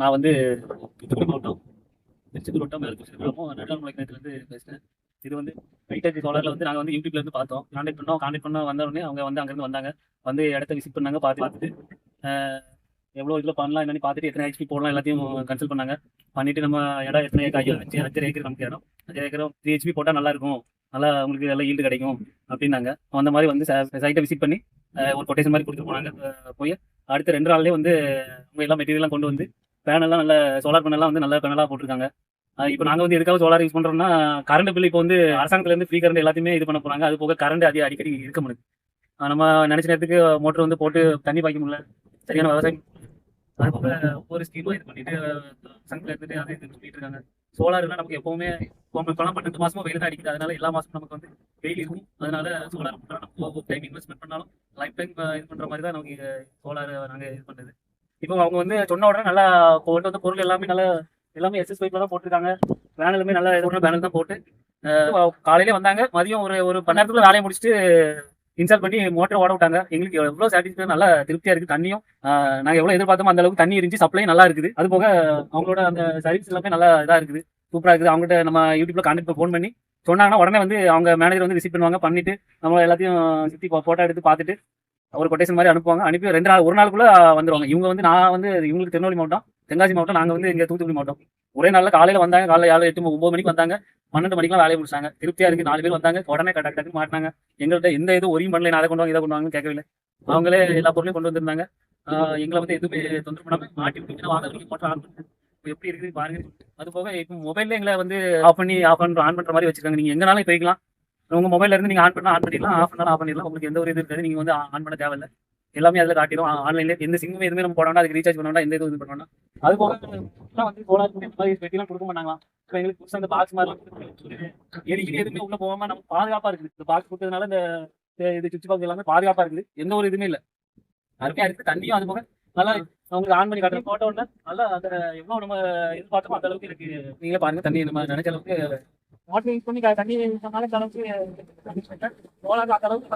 நான் வந்து தூத்துக்குடி மாவட்டம் திருச்செந்தூர் வட்டம் நடுநாள் பேசுகிறேன் இது வந்து ஐடி சோலரில் வந்து நாங்கள் வந்து யூடியூப்லேருந்து பார்த்தோம். கான்டாக்ட் பண்ணோம். கான்டாக்ட் பண்ண வந்த உடனே அவங்க வந்து அங்கேருந்து வந்தாங்க. வந்து இடத்த விசிட் பண்ணாங்க பார்த்து பார்த்துட்டு எவ்வளோ இதில் பண்ணலாம் என்னென்னு பார்த்துட்டு எத்தனை ஹெச்பி போடலாம் எல்லாத்தையும் கன்சல்ட் பண்ணாங்க. பண்ணிட்டு நம்ம இடம் எத்தனை ஏக்கர் ஐயோ அஞ்சு அஞ்சரை ஏக்கர் நமக்கு இடம். அஞ்சு ஏக்கரும் த்ரீ ஹெச்பி போட்டால் நல்லா இருக்கும். நல்லா உங்களுக்கு நல்லா ஈல்டு கிடைக்கும் அப்படின்னாங்க. அந்த மாதிரி வந்து சைட்டை விசிட் பண்ணி ஒரு கொட்டேஷன் மாதிரி கொடுத்துட்டு போனாங்க. போய் அடுத்த ரெண்டு நாள்லேயே வந்து அவங்க எல்லாம் மெட்டீரியல்லாம் கொண்டு வந்து பேனல்லாம் நல்ல சோலார் பேனல்லாம் வந்து நல்ல பேனலாக போட்டிருக்காங்க. இப்போ நாங்கள் வந்து எதுக்காக சோலார் யூஸ் பண்ணுறோம்னா கரண்ட் பில் இப்போ வந்து அரசாங்கத்துலேருந்து ஃப்ரீ கரண்ட் எல்லாத்தையுமே இது பண்ண போகிறாங்க அது போக கரண்ட் அதிக அடிக்கடி இருக்க முடியுது நம்ம நினச்ச நேரத்துக்கு மோட்டர் வந்து போட்டு தண்ணி பாய்க்க முடியல. சரியான விவசாயம். அதுபோக ஒவ்வொரு ஸ்கீமும் இது பண்ணிட்டு சங்கில் இருந்துட்டு அதை இது பண்ணிட்டு இருக்காங்க. சோலார்லாம் நமக்கு எப்பவுமே இப்போலாம் பன்னெண்டு மாசமா வெயில் தான் அடிக்குது. அதனால எல்லா மாசமும் நமக்கு வந்து வெயில் இருக்கும். அதனால சோலார் நம்ம டைம் இன்வெஸ்ட்மெண்ட் பண்ணாலும் லைஃப் டைம் இது பண்ணுற மாதிரி தான் நமக்கு சோலார் நாங்கள் இது பண்ணுறது இப்போ அவங்க வந்து சொன்ன உடனே நல்லா கொண்டு வந்த பொருள் எல்லாமே நல்லா எல்லாமே எஸ்எஸ் பைப்ல தான் போட்டிருக்காங்க. பேனலுமே நல்லா இது பேனல் தான் போட்டு அஹ், காலையிலே வந்தாங்க. மதியம் ஒரு ஒரு பன்னெண்டு நேரத்துக்குள்ள வேலையை முடிச்சுட்டு இன்ஸ்டால் பண்ணி மோட்டர் ஓட விட்டாங்க. எங்களுக்கு எவ்வளோ சாட்டிஸ்ஃபை நல்லா திருப்தியாக இருக்குது தண்ணியும். நாங்கள் எவ்வளோ எவ்வளவு எதிர்பார்த்தோமோ அந்த அளவுக்கு தண்ணி இருந்துச்சு சப்ளை நல்லா இருக்குது. அது போக அவங்களோட அந்த சர்வீஸ் எல்லாமே நல்லா இதாக இருக்குது. சூப்பராக இருக்குது. அவங்ககிட்ட நம்ம யூடியூப்ல கான்டாக்ட் ஃபோன் பண்ணி சொன்னாங்கன்னா உடனே வந்து அவங்க மேனேஜர் வந்து விசிட் பண்ணுவாங்க. பண்ணிட்டு நம்ம எல்லாத்தையும் சுற்றி போட்டோ எடுத்து பார்த்துட்டு ஒரு கொட்டேஷன் மாதிரி அனுப்புவாங்க. அனுப்பி ரெண்டு நாள் ஒரு நாளுக்குள்ள வந்துருவாங்க. இவங்க வந்து நான் வந்து இவங்களுக்கு திருநெல்வேலி மாவட்டம் தென்காசி மாவட்டம் நாங்கள் வந்து இங்கே தூத்துக்குடி மாவட்டம். ஒரே நாளில் காலையில் வந்தாங்க. காலையில் ஏழு எட்டு ஒன்பது மணிக்கு வந்தாங்க. பன்னெண்டு மணிக்கெல்லாம் வேலையை முடிச்சாங்க. திருப்தியாக இருக்கு. நாலு பேர் வந்தாங்க. உடனே டக்கு டக்கு மாட்டினாங்க. எங்கள்கிட்ட எந்த இது ஒரியும் பண்ணல. நான் அதை கொண்டு வாங்க இதை கொண்டு வாங்கன்னு கேட்கவில்லை. அவங்களே எல்லா பொருளையும் கொண்டு வந்திருந்தாங்க. எங்களை வந்து எதுவுமே தொந்தரவு பண்ணாமல் மாட்டி விட்டு வாங்க. போட்டு ஆன் பண்ணுங்க எப்படி இருக்குது பாருங்க. அது போக இப்போ மொபைல்ல எங்களை வந்து ஆஃப் பண்ணி ஆஃப் பண்ணுற ஆன் பண்ணுற மாதிரி வச்சுருக்காங்க. நீங்கள் எங்கனாலும் போய்க்கலாம். உங்க மொபைல்ல இருந்து நீங்க ஆன் பண்ணா ஆன் பண்ணிடலாம். ஆஃப் பண்ணாலும் ஆஃப் பண்ணிடலாம். உங்களுக்கு எந்த ஒரு இது இருக்காது. நீங்க வந்து ஆன் பண்ண தேவையில்ல. எல்லாமே அதுல காட்டிடும் ஆன்லைன்ல எந்த சிம்மும் எதுவுமே நம்ம போட வேண்டாம். அதுக்கு ரீசார்ஜ் பண்ண வேண்டாம். எந்த இது பண்ண வேண்டாம். அது போக வந்து சோலார் மாதிரி பெட்டிலாம் கொடுக்க மாட்டாங்களா இப்போ எங்களுக்கு புதுசாக இந்த பாக்ஸ் மாதிரி எரிக்கிற எதுவுமே உள்ள போகாம நம்ம பாதுகாப்பா இருக்குது. இந்த பாக்ஸ் கொடுத்ததுனால இந்த இது சுவிட்ச் பாக்ஸ் எல்லாமே பாதுகாப்பா இருக்குது. எந்த ஒரு இதுவுமே இல்ல. அருமையா இருக்கு தண்ணியும் அது போக நல்லா உங்களுக்கு ஆன் பண்ணி காட்டுற போட்டோ நல்லா அந்த எவ்வளவு நம்ம எதிர்பார்த்தோமோ அந்த அளவுக்கு இருக்கு. நீங்களே பாருங்க. தண்ணி நம்ம நினைச்ச அளவுக்கு வாட்டர் யூஸ் பண்ணி க- தண்ணி சொன்னாலும் இந்த அளவுக்கு சோலார் அந்த அளவுக்கு